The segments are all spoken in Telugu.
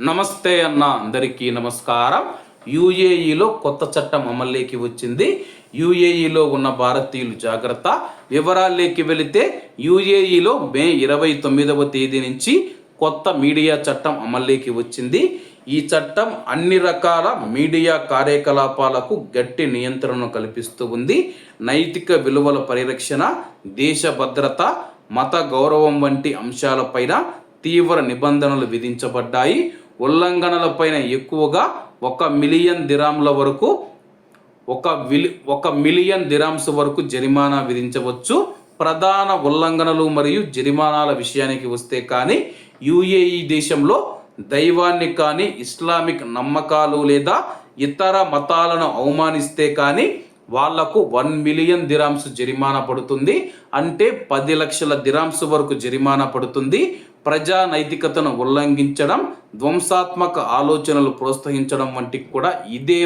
నమస్తే అన్న అందరికీ నమస్కారం. యుఏఈలో కొత్త చట్టం అమల్లోకి వచ్చింది. యుఏఈలో ఉన్న భారతీయులు జాగ్రత్త. వివరాల్లోకి వెళితే యుఏఈలో మే ఇరవై తొమ్మిదవ తేదీ నుంచి కొత్త మీడియా చట్టం అమల్లోకి వచ్చింది. ఈ చట్టం అన్ని రకాల మీడియా కార్యకలాపాలకు గట్టి నియంత్రణను కల్పిస్తూ ఉంది. నైతిక విలువల పరిరక్షణ దేశ భద్రత మత గౌరవం వంటి అంశాలపైన తీవ్ర నిబంధనలు విధించబడ్డాయి. ఉల్లంఘనలపైన ఎక్కువగా ఒక మిలియన్ దిరాముల వరకు ఒక విలి ఒక మిలియన్ దిరామ్స్ వరకు జరిమానా విధించవచ్చు. ప్రధాన ఉల్లంఘనలు మరియు జరిమానాల విషయానికి వస్తే కానీ యుఏఈ దేశంలో దైవాన్ని కానీ ఇస్లామిక్ నమ్మకాలు లేదా ఇతర మతాలను అవమానిస్తే కానీ వాళ్ళకు వన్ మిలియన్ దిరామ్స్ జరిమానా పడుతుంది. అంటే పది లక్షల దిరామ్స్ వరకు జరిమానా పడుతుంది. ప్రజా నైతికతను ఉల్లంఘించడం ధ్వంసాత్మక ఆలోచనలు ప్రోత్సహించడం వంటి కూడా ఇదే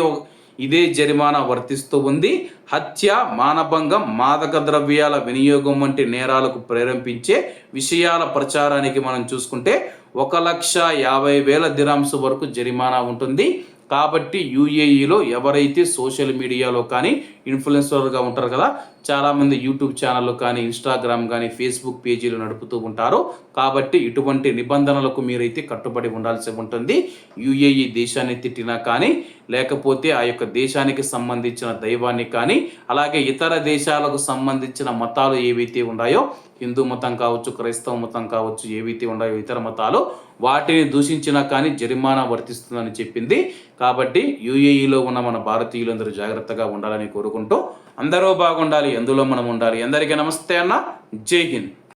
ఇదే జరిమానా వర్తిస్తూ ఉంది. హత్య మానభంగం మాదక ద్రవ్యాల వినియోగం వంటి నేరాలకు ప్రేరేపించే విషయాల ప్రచారానికి మనం చూసుకుంటే ఒక లక్ష యాభై వేల దిరాంశ వరకు జరిమానా ఉంటుంది. కాబట్టి యూఏఈలో ఎవరైతే సోషల్ మీడియాలో కానీ ఇన్ఫ్లుయెన్సర్గా ఉంటారు కదా చాలామంది యూట్యూబ్ ఛానళ్ళు కానీ ఇన్స్టాగ్రామ్ కానీ ఫేస్బుక్ పేజీలు నడుపుతూ ఉంటారు. కాబట్టి ఇటువంటి నిబంధనలకు మీరైతే కట్టుబడి ఉండాల్సి ఉంటుంది. యూఏఈ దేశాన్ని తిట్టినా కానీ లేకపోతే ఆ యొక్క దేశానికి సంబంధించిన దైవాన్ని కానీ అలాగే ఇతర దేశాలకు సంబంధించిన మతాలు ఏవైతే ఉన్నాయో హిందూ మతం కావచ్చు క్రైస్తవ మతం కావచ్చు ఏవైతే ఉన్నాయో ఇతర మతాలు వాటిని దూషించినా కానీ జరిమానా వర్తిస్తుందని చెప్పింది. కాబట్టి యుఏఈలో ఉన్న మన భారతీయులందరూ జాగ్రత్తగా ఉండాలని కోరుకుంటూ అందరూ బాగుండాలి ఎందులో మనం ఉండాలి. అందరికీ నమస్తే అన్న. జై హింద్.